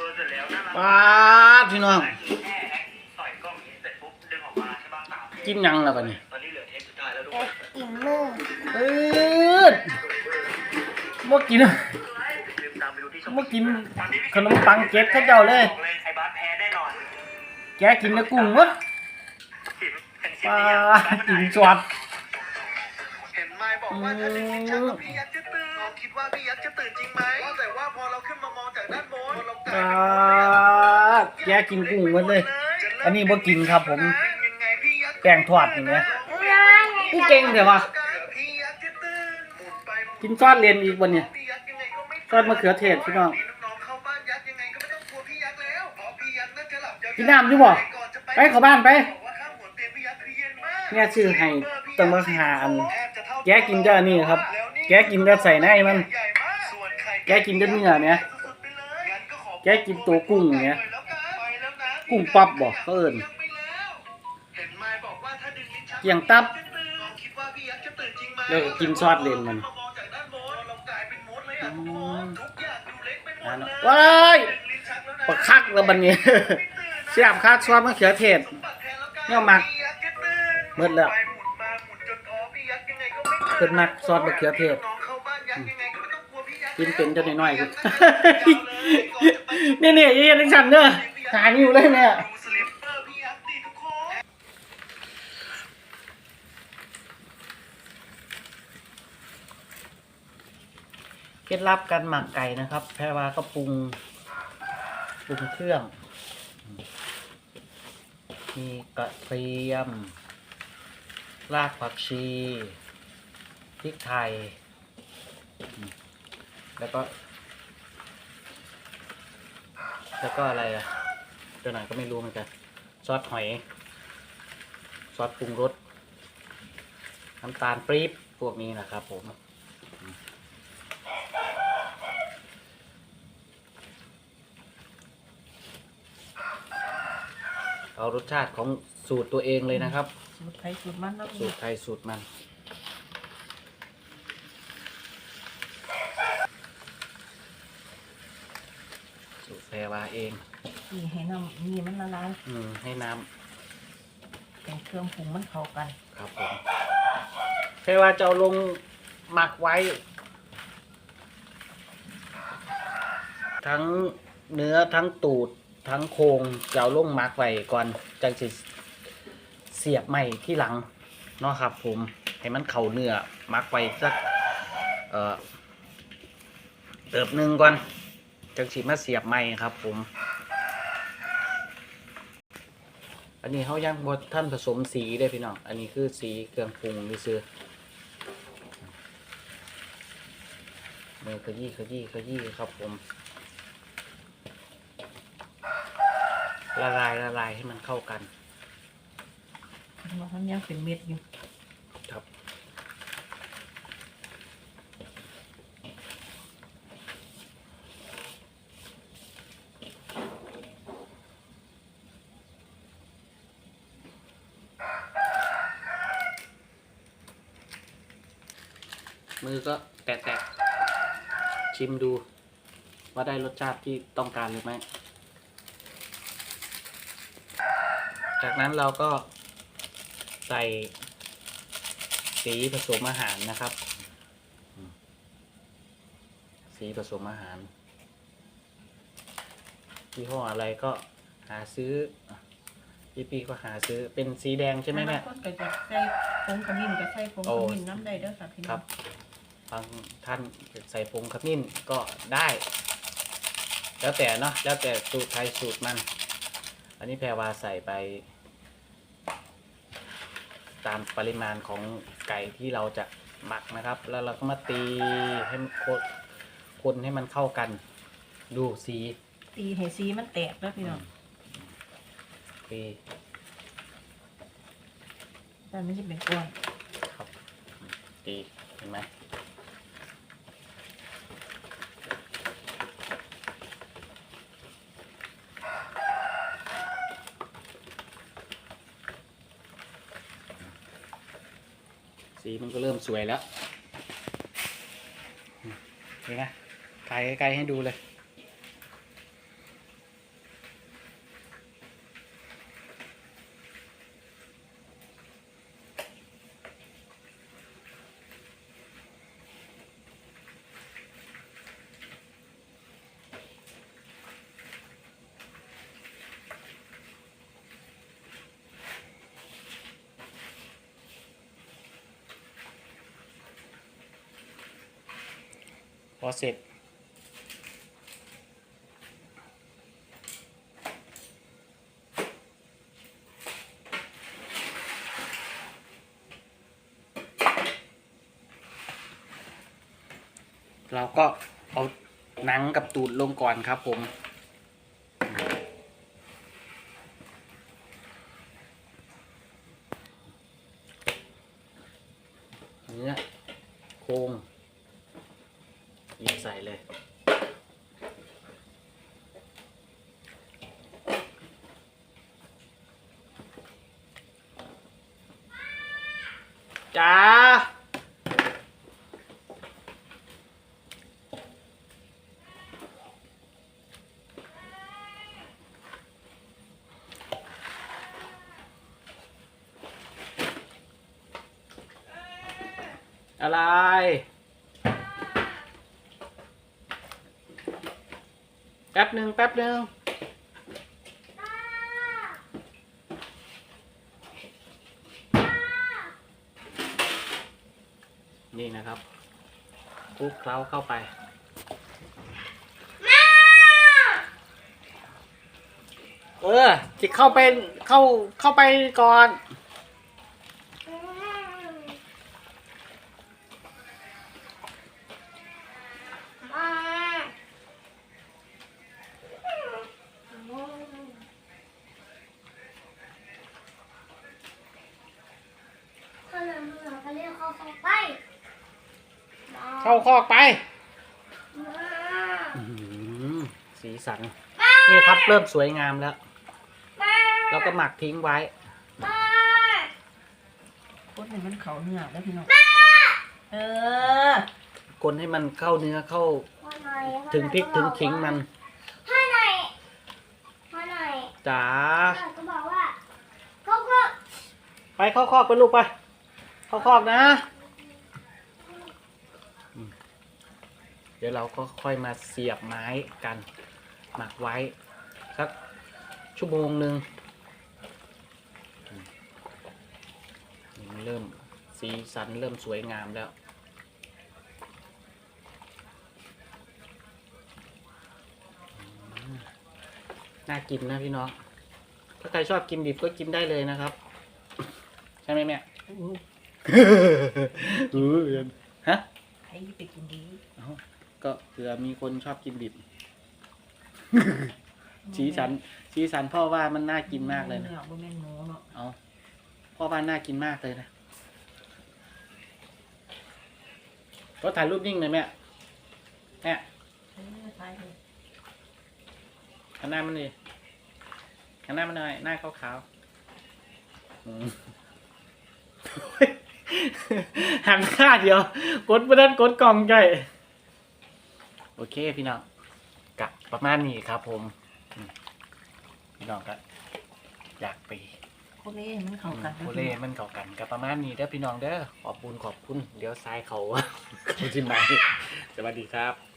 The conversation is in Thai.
ตัวเสร็จแล้วน่ารักป้าดพี่น้องแค่แอคต่อยกล้องนี้เสร็จปุ๊บดึงออกมาใช่ป่ะสามเพลงกินหยังแล้วกันนี่ตอนนี้เหลือเทปสุดท้ายแล้วทุกเอ็คนกกินมือเอิดบ่กิน ลืมตามไปดูที่ช่องบ่กินขนมปังเก็บเขาเจ้าเลย บอกเลยไอ้บาสแพ้แน่นอนแกกินแต่กุ้งวะสิบเป็นสิบป้าเนี่ยดกินสวด เห็นไม้บอกว่าถ้าดึงลิ้นชักแล้วพี่ยักษ์จะตื่นเราคิดว่าพี่ยักษ์จะตื่นจริงไหมว่าแต่ว่าพอเราขึ้นมามองจากด้านบนเรากลายป้าเป็นดแกกินกุ้งหมดเลย อันนี้บ่กินครับผมยังไงพี่ยักษ์แป้งทอดอย่างเงี้ยร้อนกูเก่งเดี๋ยววะพี่ยักษ์จะตื่นหมุนไปหมุนกินซอสเรียนอีกวันเนี่ยพี่ยักษ์ยังไงก็ไม่ซอสมะเขือเทศพี่น้องมีลูกน้องเข้าบ้านยักษ์ยังไงก็ไม่ต้องกลัวพี่ยักษ์แล้วเพราะพี่ยักษ์น่าจะหลับยาวๆกินน้ำอยู่บ่ก่อนจะไปเข้าบ้านไปบอกว่าข้างหัวเตียงพี่ยักษ์คือเย็นมากเนี่ยชื่อให้ต้องมาหาอัน แทบจะเท่าแกกินแต่อันนี้ครับ แกกินแต่ใส่ในมันใหญ่มากส่วนไข่แกกินแต่เนื้อเนี่ยสุดๆไปเลยงั้นก็ขอแกกินตัวกุ้งเนี่ยไปแล้วกันไปแล้วนะกุ้งป๊อปบอกเขาเอิ้นยังไม่แล้วเห็นไม้บอกว่าถ้าดึงลิ้นชักเกี่ยงตับจะตื่นลองคิดว่าพี่ยักษ์จะตื่นจริงไหมแล้วก็กินซอสเลนมันมามองจากด้านบนเรากลายเป็นมดเลยอะทุกคนทุกอย่างดูเล็กไปหมดเลยว้ายดึงลิ้นชักแล้วนะปักคักแล้วบัดนี้เสียบคักซอสมะเขือเทศสมบัติแทนแล้วกันเนี่ยมักพี่ยักษ์จะตื่นหมดแล้ว พิ่นมักซอสมะเขือเทศน้องเข้าบ้านยักษ์ยังไงก็ไม่ต้องกลัวพี่ยักษ์กินเป็นจะน้อยๆกูกูนี่นี่ยี่นักฉันเด้อหาอยู่เลยเนี่ยดูสลิปเปอร์พี่ยักษ์ดิทุกคนเคล็ดลับการหมักไก่นะครับ แพรวาก็ปรุงปรุงเครื่อง มีกระเทียม รากผักชี พริกไทย แล้วก็ แล้วก็อะไรอะตัวไหนก็ไม่รู้เหมือนกัน ซอสหอย ซอสปรุงรส น้ำตาลปรี๊บพวกนี้นะครับผมเอารสชาติของสูตรตัวเองเลยนะครับ สูตรไทยสูตรมันเนาะสูตรไทยสูตรมัน สูตรแพร วาเองนี่ให้น้ำนี่มันละลายอืมให้น้แต่เครื่องปรุงมันเข้ากันำครับผมแพรวาจะเอาลงหมักไว้ ทั้งเนื้อทั้งตูดทั้งโครงจะเอาลงหมักไว้ก่อนจังสิเสียบใหม่ที่หลังเนาะครับผมให้มันเข่าเนื้อหมักไว้สักเอ่อเติบหนึ่งก่อน จังสิมาเสียบใหม่ครับ ผม อันนี้เขายังบดท่านผสมสีได้พี่น้อง อันนี้คือสีเครื่องปรุงนี่ซื้อเมือขยี้ขยี้ขยี้ครับ ผม ละลายละลายให้มันเข้ากันมันยังเป็นเม็ดอยู่ครับ มือก็แตะๆชิมดู ว่าได้รสชาติที่ต้องการหรือไม่ จากนั้นเราก็ใส่สีผสมอาหารนะครับอืมสีผสมอาหารยี่ห้ออะไรก็หาซื้ออะพี่ปีก็หาซื้อเป็นสีแดงใช่ไหมแม่บางคนก็จะใส่ผงขมิ้นก็ใส่ผงโอ้ขมิ้นน้ำได้เด้อค่ะพี่คน้รัอบงบางท่านใส่ผงขมิ้นก็ได้ แล้วแต่เนาะแล้วแต่สูตรใครสูตรมัน อันนี้แพรวาใส่ไป ตามปริมาณของไก่ที่เราจะหมักนะครับ แล้วเราก็มาตีให้มันคนคนให้มันเข้ากัน ดูสีตีให้สีมันแตกแล้วพี่น้องตีแต่มันจะเป็นก้อนครับตีเห็นไหม สีมันก็เริ่มสวยแล้วเห็นไหมถ่ายไกลๆให้ดูเลย พอเสร็จ เราก็เอาหนังกับตูดลงก่อนครับผมเนื้อโครง ยิบใส่เลย จ้า อะไร แป๊บหนึ่งแป๊บหนึ่งนี่นะครับคลุกเคล้าเข้าไปเออจะเข้าไปเข้าเข้าไปก่อน เขาเลยมึง เขาเรียกเขาเข้าไปเข้าคอกไปมาอื้อหือสีสัน นี่ครับเริ่มสวยงามแล้ว มาแล้วก็หมักทิ้งไว้ มาคนให้มันเขาเนื้อแล้วพี่น้องเออคนให้มันเข้าเนื้อเข้าพ่อหน่อยถึงพริกถึงขิงมันพ่อหน่อยพ่อหน่อยจ๋าพ่อก็บอกว่าเขาก็ไปเข้าคอกไปลูกไป เข้าคอกนะอืม เดี๋ยวเราก็ค่อยมาเสียบไม้กัน หมักไว้สักชั่วโมงหนึ่งอืมนี่มันเริ่มสีสันเริ่มสวยงามแล้วน่ากินนะพี่น้อง ถ้าใครชอบกินดิบก็กินได้เลยนะครับ ใช่ไหมแม่อู้อือฮะ ให้ไปกินดีเอ้า ก็เผื่อมีคนชอบกินดิบ สีสัน สีสันพ่อว่ามันน่ากินมากเลยนะเอบ่แม่นหมูเนาะเอาพ่อว่าน่ากินมากเลยนะก็ถ่ายรูปนิ่งเลยแม่แม่เออตายเลยหันหน้ามันดิหันหน้ามันหน่อยหน้าขาวๆอืมหันข้าเดียว กดประดันกดกล่องใหญ่ โอเคพี่น้องกะประมาณนี้ครับ ผมอืมพี่น้องก็อยากไป โคเล่ให้มันเข้ากันโคเล่มันเข้ากันกับประมาณนี้เด้อพี่น้องเด้อขอบคุณขอบคุณ เดี๋ยวซ้ายเขา เขาจินไหนสวัสดีครับ